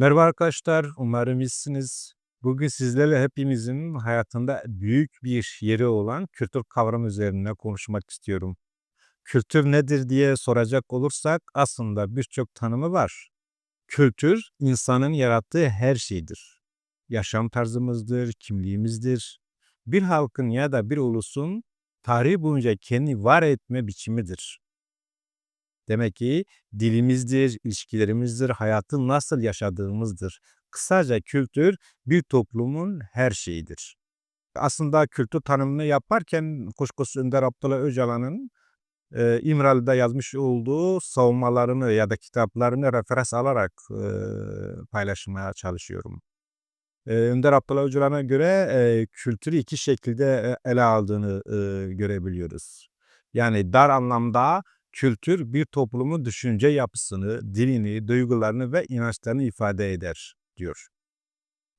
Merhaba arkadaşlar, umarım iyisiniz. Bugün sizlerle hepimizin hayatında büyük bir yeri olan kültür kavramı üzerine konuşmak istiyorum. Kültür nedir diye soracak olursak aslında birçok tanımı var. Kültür insanın yarattığı her şeydir. Yaşam tarzımızdır, kimliğimizdir. Bir halkın ya da bir ulusun tarihi boyunca kendi var etme biçimidir. Demek ki dilimizdir, ilişkilerimizdir, hayatı nasıl yaşadığımızdır. Kısaca kültür bir toplumun her şeyidir. Aslında kültür tanımını yaparken kuşkusuz Önder Abdullah Öcalan'ın e, İmralı'da yazmış olduğu savunmalarını ya da kitaplarını referans alarak e, paylaşmaya çalışıyorum. E, Önder Abdullah Öcalan'a göre e, kültürü iki şekilde e, ele aldığını e, görebiliyoruz. Yani dar anlamda Kültür bir toplumun düşünce yapısını, dilini, duygularını ve inançlarını ifade eder diyor.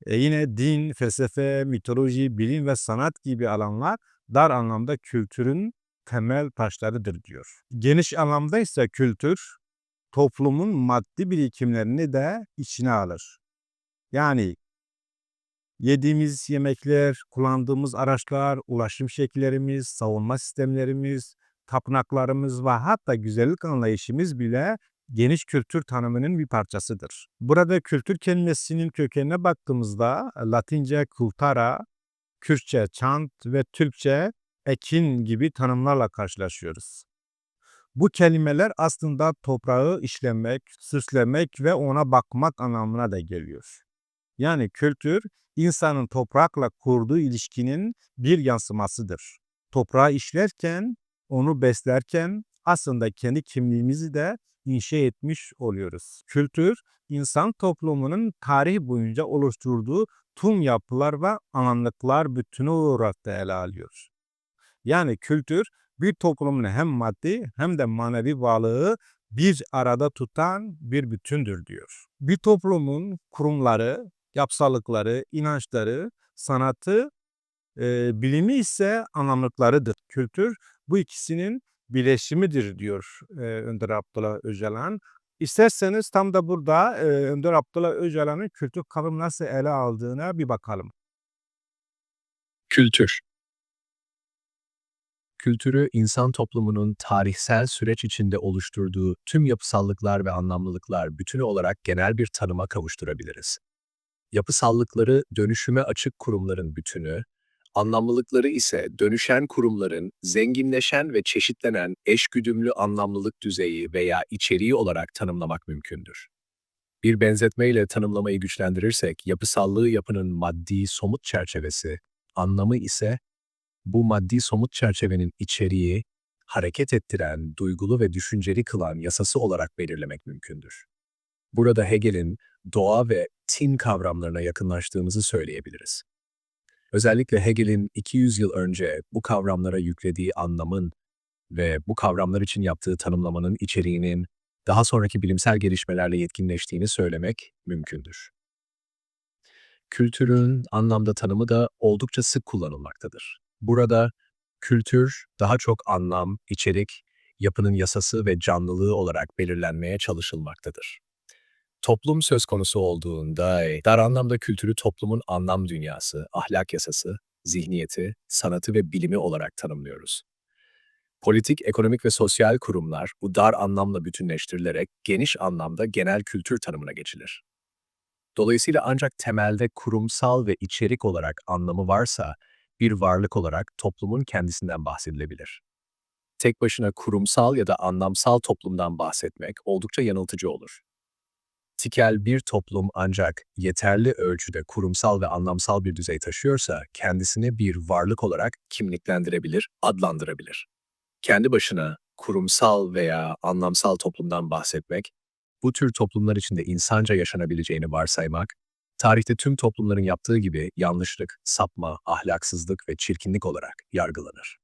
E yine din, felsefe, mitoloji, bilim ve sanat gibi alanlar dar anlamda kültürün temel taşlarıdır diyor. Geniş anlamda ise kültür toplumun maddi birikimlerini de içine alır. Yani yediğimiz yemekler, kullandığımız araçlar, ulaşım şekillerimiz, savunma sistemlerimiz, tapınaklarımız ve hatta güzellik anlayışımız bile geniş kültür tanımının bir parçasıdır. Burada kültür kelimesinin kökenine baktığımızda Latince kultara, Kürtçe çant ve Türkçe ekin gibi tanımlarla karşılaşıyoruz. Bu kelimeler aslında toprağı işlemek, süslemek ve ona bakmak anlamına da geliyor. Yani kültür, insanın toprakla kurduğu ilişkinin bir yansımasıdır. Toprağı işlerken onu beslerken aslında kendi kimliğimizi de inşa etmiş oluyoruz. Kültür, insan toplumunun tarih boyunca oluşturduğu tüm yapılar ve anlamlıklar bütünü olarak da ele alıyor. Yani kültür bir toplumun hem maddi hem de manevi varlığı bir arada tutan bir bütündür diyor. Bir toplumun kurumları, yapsallıkları, inançları, sanatı, e, bilimi ise anlamlıklarıdır. Kültür bu ikisinin bileşimidir diyor e, Önder Abdullah Öcalan. İsterseniz tam da burada e, Önder Abdullah Öcalan'ın kültür kavramı nasıl ele aldığına bir bakalım. Kültür Kültürü insan toplumunun tarihsel süreç içinde oluşturduğu tüm yapısallıklar ve anlamlılıklar bütünü olarak genel bir tanıma kavuşturabiliriz. Yapısallıkları dönüşüme açık kurumların bütünü, Anlamlılıkları ise dönüşen kurumların zenginleşen ve çeşitlenen eşgüdümlü anlamlılık düzeyi veya içeriği olarak tanımlamak mümkündür. Bir benzetmeyle tanımlamayı güçlendirirsek, yapısallığı yapının maddi somut çerçevesi, anlamı ise bu maddi somut çerçevenin içeriği, hareket ettiren, duygulu ve düşünceli kılan yasası olarak belirlemek mümkündür. Burada Hegel'in doğa ve tin kavramlarına yakınlaştığımızı söyleyebiliriz. Özellikle Hegel'in 200 yıl önce bu kavramlara yüklediği anlamın ve bu kavramlar için yaptığı tanımlamanın içeriğinin daha sonraki bilimsel gelişmelerle yetkinleştiğini söylemek mümkündür. Kültürün anlamda tanımı da oldukça sık kullanılmaktadır. Burada kültür daha çok anlam, içerik, yapının yasası ve canlılığı olarak belirlenmeye çalışılmaktadır. Toplum söz konusu olduğunda dar anlamda kültürü toplumun anlam dünyası, ahlak yasası, zihniyeti, sanatı ve bilimi olarak tanımlıyoruz. Politik, ekonomik ve sosyal kurumlar bu dar anlamla bütünleştirilerek geniş anlamda genel kültür tanımına geçilir. Dolayısıyla ancak temelde kurumsal ve içerik olarak anlamı varsa bir varlık olarak toplumun kendisinden bahsedilebilir. Tek başına kurumsal ya da anlamsal toplumdan bahsetmek oldukça yanıltıcı olur. Tikel bir toplum ancak yeterli ölçüde kurumsal ve anlamsal bir düzey taşıyorsa kendisini bir varlık olarak kimliklendirebilir, adlandırabilir. Kendi başına kurumsal veya anlamsal toplumdan bahsetmek, bu tür toplumlar içinde insanca yaşanabileceğini varsaymak, tarihte tüm toplumların yaptığı gibi yanlışlık, sapma, ahlaksızlık ve çirkinlik olarak yargılanır.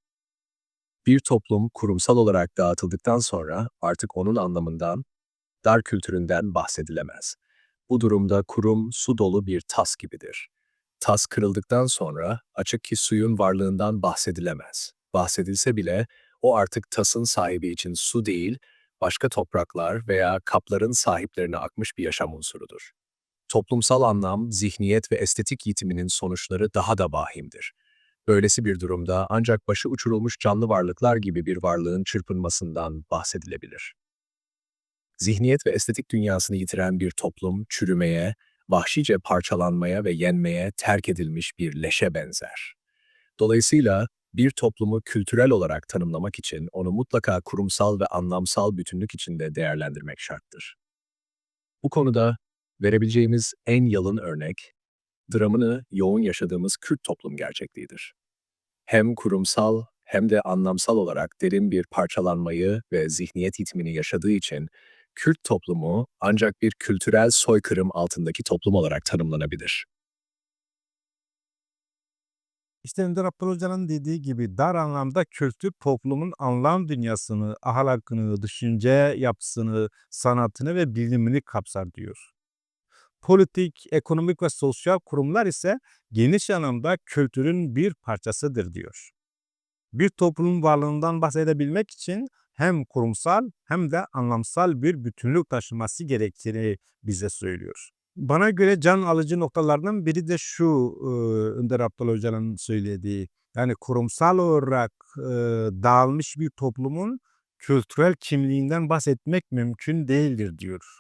Bir toplum kurumsal olarak dağıtıldıktan sonra artık onun anlamından dar kültüründen bahsedilemez. Bu durumda kurum su dolu bir tas gibidir. Tas kırıldıktan sonra açık ki suyun varlığından bahsedilemez. Bahsedilse bile o artık tasın sahibi için su değil, başka topraklar veya kapların sahiplerine akmış bir yaşam unsurudur. toplumsal anlam, zihniyet ve estetik yitiminin sonuçları daha da vahimdir. Böylesi bir durumda ancak başı uçurulmuş canlı varlıklar gibi bir varlığın çırpınmasından bahsedilebilir. Zihniyet ve estetik dünyasını yitiren bir toplum çürümeye, vahşice parçalanmaya ve yenmeye terk edilmiş bir leşe benzer. Dolayısıyla bir toplumu kültürel olarak tanımlamak için onu mutlaka kurumsal ve anlamsal bütünlük içinde değerlendirmek şarttır. Bu konuda verebileceğimiz en yalın örnek, dramını yoğun yaşadığımız Kürt toplum gerçekliğidir. Hem kurumsal hem de anlamsal olarak derin bir parçalanmayı ve zihniyet yitimini yaşadığı için Kürt toplumu ancak bir kültürel soykırım altındaki toplum olarak tanımlanabilir. İşte Önder Abdullah Hoca'nın dediği gibi dar anlamda kültür toplumun anlam dünyasını, ahlakını, düşünce yapısını, sanatını ve bilimini kapsar diyor. Politik, ekonomik ve sosyal kurumlar ise geniş anlamda kültürün bir parçasıdır diyor. Bir toplumun varlığından bahsedebilmek için hem kurumsal hem de anlamsal bir bütünlük taşıması gerektiğini bize söylüyor. Bana göre can alıcı noktalardan biri de şu Önder Abdullah Hoca'nın söylediği. Yani kurumsal olarak dağılmış bir toplumun kültürel kimliğinden bahsetmek mümkün değildir diyor.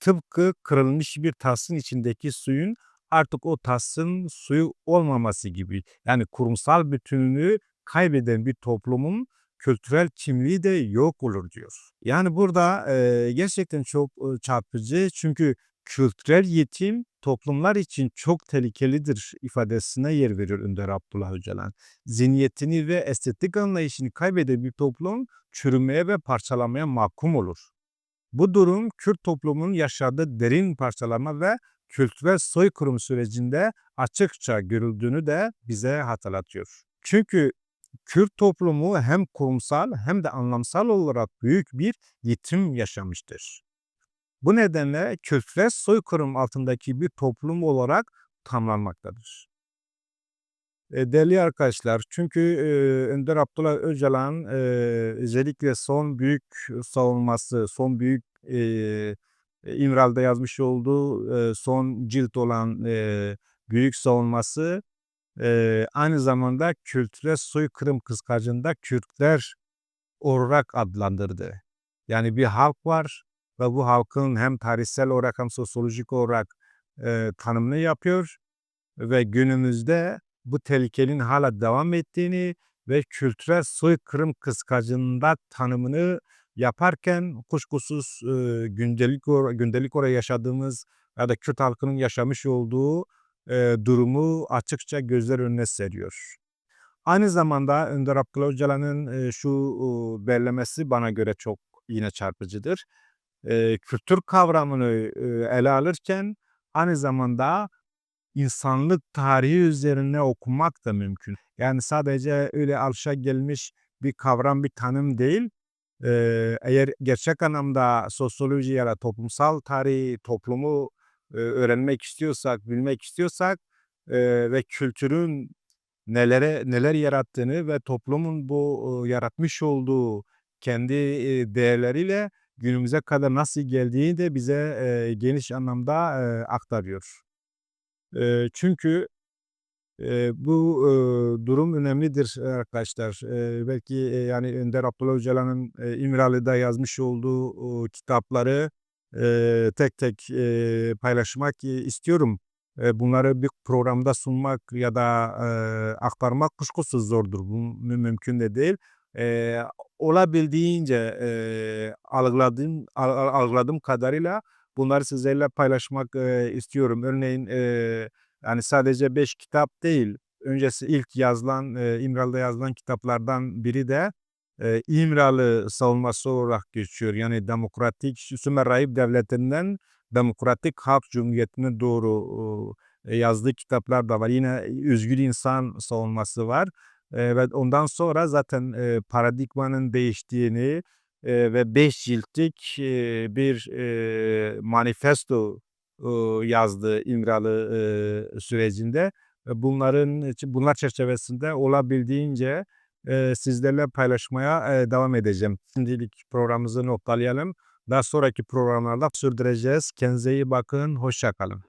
Tıpkı kırılmış bir tasın içindeki suyun artık o tasın suyu olmaması gibi. Yani kurumsal bütünlüğü kaybeden bir toplumun kültürel kimliği de yok olur diyor. Yani burada e, gerçekten çok e, çarpıcı çünkü kültürel yetim toplumlar için çok tehlikelidir ifadesine yer veriyor Önder Abdullah Öcalan. Zihniyetini ve estetik anlayışını kaybeden bir toplum çürümeye ve parçalanmaya mahkum olur. Bu durum Kürt toplumunun yaşadığı derin parçalama ve kültürel soykırım sürecinde açıkça görüldüğünü de bize hatırlatıyor. Çünkü Kürt toplumu hem kurumsal hem de anlamsal olarak büyük bir yitim yaşamıştır. Bu nedenle kültürel soykırım altındaki bir toplum olarak tamlanmaktadır. E, değerli arkadaşlar, çünkü e, Önder Abdullah Öcalan e, özellikle son büyük savunması, son büyük e, İmral'da yazmış olduğu e, son cilt olan e, büyük savunması e, aynı zamanda kültürel soykırım kıskacında Kürtler olarak adlandırdı. Yani bir halk var ve bu halkın hem tarihsel olarak hem sosyolojik olarak e, tanımını yapıyor ve günümüzde bu tehlikenin hala devam ettiğini ve kültürel soykırım kıskacında tanımını yaparken kuşkusuz e, gündelik gündelik oraya yaşadığımız ya da Kürt halkının yaşamış olduğu e, durumu açıkça gözler önüne seriyor. Aynı zamanda Önder Abdullah Öcalan'ın e, şu e, belirlemesi bana göre çok yine çarpıcıdır. E, kültür kavramını e, ele alırken aynı zamanda insanlık tarihi üzerine okumak da mümkün. Yani sadece öyle alışa gelmiş bir kavram, bir tanım değil. E, eğer gerçek anlamda sosyoloji ya da toplumsal tarihi, toplumu e, öğrenmek istiyorsak, bilmek istiyorsak e, ve kültürün nelere neler yarattığını ve toplumun bu e, yaratmış olduğu kendi e, değerleriyle günümüze kadar nasıl geldiğini de bize e, geniş anlamda e, aktarıyor. E, çünkü e, bu e, durum önemlidir arkadaşlar. E, belki e, yani Önder Abdullah Öcalan'ın e, İmralı'da yazmış olduğu o, kitapları e, tek tek e, paylaşmak istiyorum. E, bunları bir programda sunmak ya da e, aktarmak kuşkusuz zordur. Bu mümkün de değil. E, olabildiğince e, algıladığım al, algıladığım kadarıyla bunları sizlerle paylaşmak e, istiyorum. Örneğin e, yani sadece beş kitap değil. Öncesi ilk yazılan e, İmralı'da yazılan kitaplardan biri de e, İmralı savunması olarak geçiyor. Yani demokratik Sümer Rahip Devleti'nden Demokratik Halk Cumhuriyeti'ne doğru e, yazdığı kitaplar da var. Yine özgür insan savunması var. E, ve ondan sonra zaten e, paradigmanın değiştiğini e, ve beş ciltlik e, bir e, manifesto yazdı İmralı sürecinde. Bunların bunlar çerçevesinde olabildiğince e, sizlerle paylaşmaya e, devam edeceğim. Şimdilik programımızı noktalayalım. Daha sonraki programlarda sürdüreceğiz. Kendinize iyi bakın. Hoşça kalın.